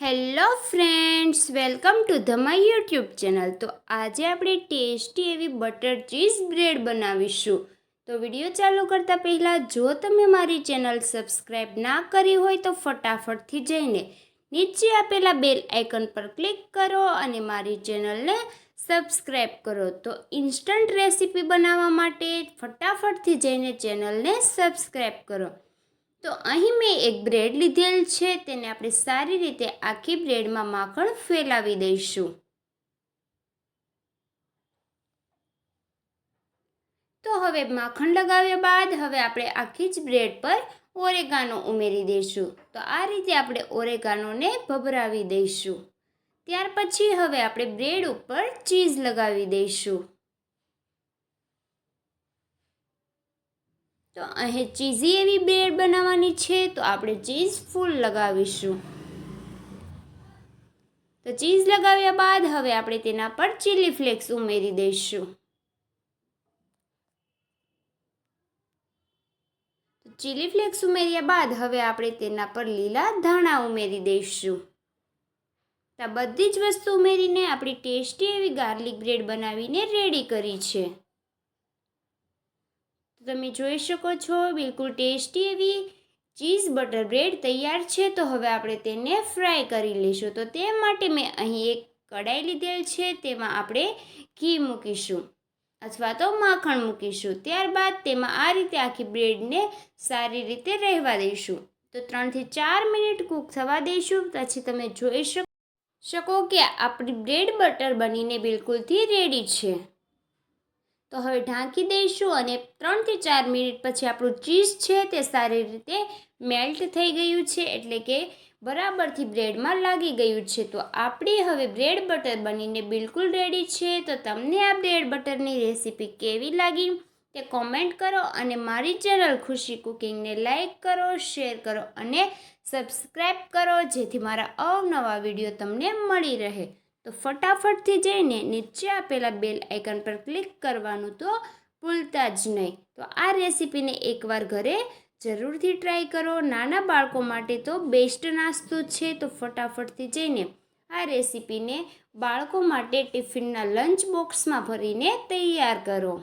Hello friends, welcome to the my YouTube channel. તો આજે આપણે ટેસ્ટી એવી બટર ચીઝ બ્રેડ બનાવીશું. તો વીડિયો ચાલુ કરતાં પહેલાં, જો તમે મારી ચેનલ સબસ્ક્રાઈબ ના કરી હોય તો ફટાફટથી જઈને નીચે આપેલા બેલ આઇકન પર ક્લિક કરો અને મારી ચેનલને સબસ્ક્રાઈબ કરો. તો ઇન્સ્ટન્ટ રેસીપી બનાવવા માટે ફટાફટથી જઈને ચેનલને સબસ્ક્રાઈબ કરો. તો અહીં મેં એક બ્રેડ લીધેલ છે, તેને આપણે સારી રીતે આખી બ્રેડમાં માખણ ફેલાવી દઈશું. તો હવે માખણ લગાવ્યા બાદ હવે આપણે આખી જ બ્રેડ પર ઓરેગાનો ઉમેરી દઈશું. તો આ રીતે આપણે ઓરેગાનોને ભભરાવી દઈશું. ત્યાર પછી હવે આપણે બ્રેડ ઉપર ચીઝ લગાવી દઈશું. તો અહીં ચીઝી એવી બ્રેડ બનાવવાની છે, તો આપણે ચીઝ ફૂલ લગાવીશું. તો ચીઝ લગાવ્યા બાદ હવે આપણે તેના પર ચીલી ફ્લેક્સ ઉમેરી દઈશું. ચીલી ફ્લેક્સ ઉમેર્યા બાદ હવે આપણે તેના પર લીલા ધાણા ઉમેરી દઈશું. આ બધી જ વસ્તુ ઉમેરીને આપણી ટેસ્ટી એવી ગાર્લિક બ્રેડ બનાવીને રેડી કરી છે. તમે જોઈ શકો છો, બિલકુલ ટેસ્ટી એવી ચીઝ બટર બ્રેડ તૈયાર છે. તો હવે આપણે તેને ફ્રાય કરી લઈશું. તો તે માટે મેં અહીં એક કડાઈ લીધેલ છે, તેમાં આપણે ઘી મૂકીશું અથવા તો માખણ મૂકીશું. ત્યારબાદ તેમાં આ રીતે આખી બ્રેડને સારી રીતે રહેવા દઈશું. તો ત્રણથી ચાર મિનિટ કૂક થવા દઈશું. પછી તમે જોઈ શકો શકો કે આપણી બ્રેડ બટર બનીને બિલકુલથી રેડી છે. તો હવે ઢાંકી દઈશું અને ત્રણથી ચાર મિનિટ પછી આપણું ચીઝ છે તે સારી રીતે મેલ્ટ થઈ ગયું છે, એટલે કે બરાબરથી બ્રેડમાં લાગી ગયું છે. તો આપણી હવે બ્રેડ બટર બનીને બિલકુલ રેડી છે. તો તમને આ બ્રેડ બટરની રેસીપી કેવી લાગી તે કોમેન્ટ કરો અને મારી ચેનલ ખુશી કુકિંગને લાઇક કરો, શેર કરો અને સબસ્ક્રાઈબ કરો, જેથી મારા અવનવા વીડિયો તમને મળી રહે. તો ફટાફટથી જઈને નીચે આપેલા બેલ આઇકન પર ક્લિક કરવાનું તો ભૂલતા જ નહીં. તો આ રેસીપીને એકવાર ઘરે જરૂરથી ટ્રાય કરો. નાના બાળકો માટે તો બેસ્ટ નાસ્તો છે. તો ફટાફટથી જઈને આ રેસીપીને બાળકો માટે ટિફિનના લંચ બોક્સમાં ભરીને તૈયાર કરો.